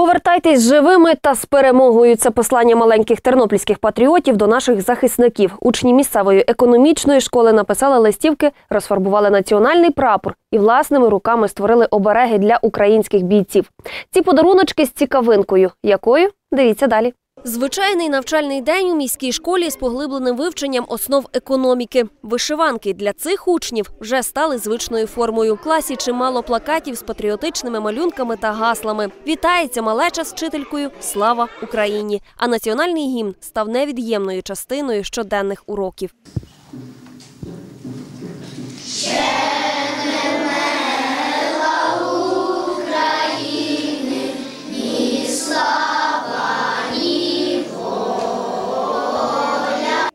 Повертайтесь живими та з перемогою. Це послання маленьких тернопільських патріотів до наших захисників. Учні місцевої економічної школи написали листівки, розфарбували національний прапор і власними руками створили обереги для українських бійців. Ці подаруночки з цікавинкою. Якою? Дивіться далі. Звичайний навчальний день у міській школі з поглибленим вивченням основ економіки. Вишиванки для цих учнів вже стали звичною формою. В класі чимало плакатів з патріотичними малюнками та гаслами. Вітається малеча з вчителькою Слава Україні! А національний гімн став невід'ємною частиною щоденних уроків.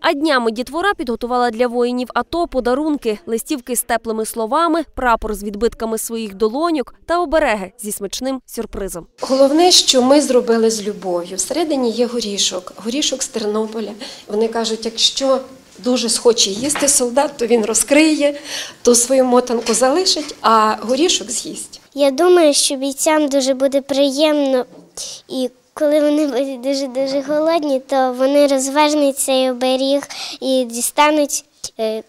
А днями дітвора підготувала для воїнів АТО подарунки, листівки з теплими словами, прапор з відбитками своїх долоньок та обереги зі смачним сюрпризом. Головне, що ми зробили з любов'ю. Всередині є горішок, горішок з Тернополя. Вони кажуть, якщо дуже схоче їсти солдат, то він розкриє, то свою мотанку залишить, а горішок з'їсть. Я думаю, що бійцям дуже буде приємно, і коли вони будуть дуже дуже голодні, то вони розвернуть цей оберіг і дістануть е,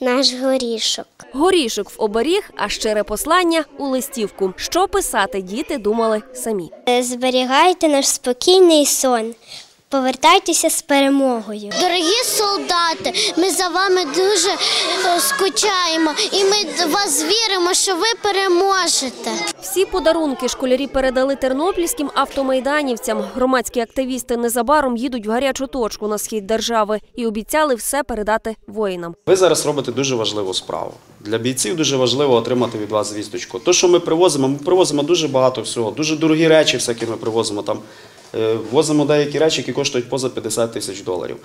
наш горішок. Горішок в оберіг, а щире послання у листівку. Що писати діти думали самі. Е, Зберігайте наш спокійний сон. Повертайтеся з перемогою. Дорогі солдати, ми за вами дуже е, скучаємо і ми в вас віримо, що ви переможете. Всі подарунки школярі передали тернопільським автомайданівцям. Громадські активісти незабаром їдуть в гарячу точку на схід держави і обіцяли все передати воїнам. Ви зараз робите дуже важливу справу. Для бійців дуже важливо отримати від вас звісточку. То, що ми привозимо, ми привозимо дуже багато всього, дуже дорогі речі, всякі ми привозимо там. Е, Возимо деякі речі, які коштують поза 50 тисяч доларів.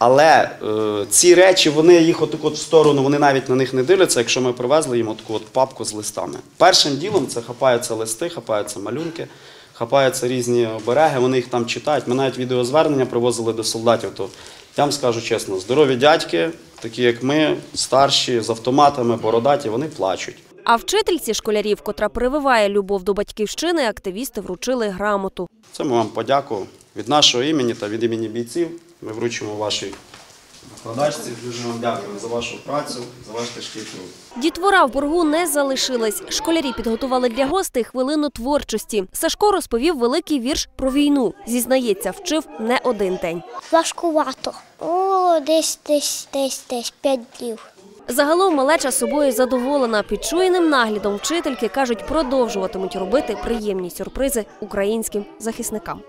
Але е, ці речі, вони їх отак от в сторону, вони навіть на них не дивляться, якщо ми привезли їм таку от папку з листами. Першим ділом це хапаються листи, хапаються малюнки, хапаються різні обереги, вони їх там читають. Ми навіть відеозвернення привозили до солдатів, то я вам скажу чесно, здорові дядьки, такі як ми, старші, з автоматами, бородаті, вони плачуть. А вчительці школярів, котра прививає любов до батьківщини, активісти вручили грамоту. Це ми вам подяку від нашого імені та від імені бійців. Ми вручимо вашій викладачці. Дуже вам дякуємо за вашу працю, за ваш тяжкий труд. Дітвора в боргу не залишилась. Школярі підготували для гостей хвилину творчості. Сашко розповів великий вірш про війну. Зізнається, вчив не один день. Важкувато. О, десь, десь, десь, десь п'ять днів. Загалом малеча собою задоволена. Під чуєним наглядом вчительки кажуть, продовжуватимуть робити приємні сюрпризи українським захисникам.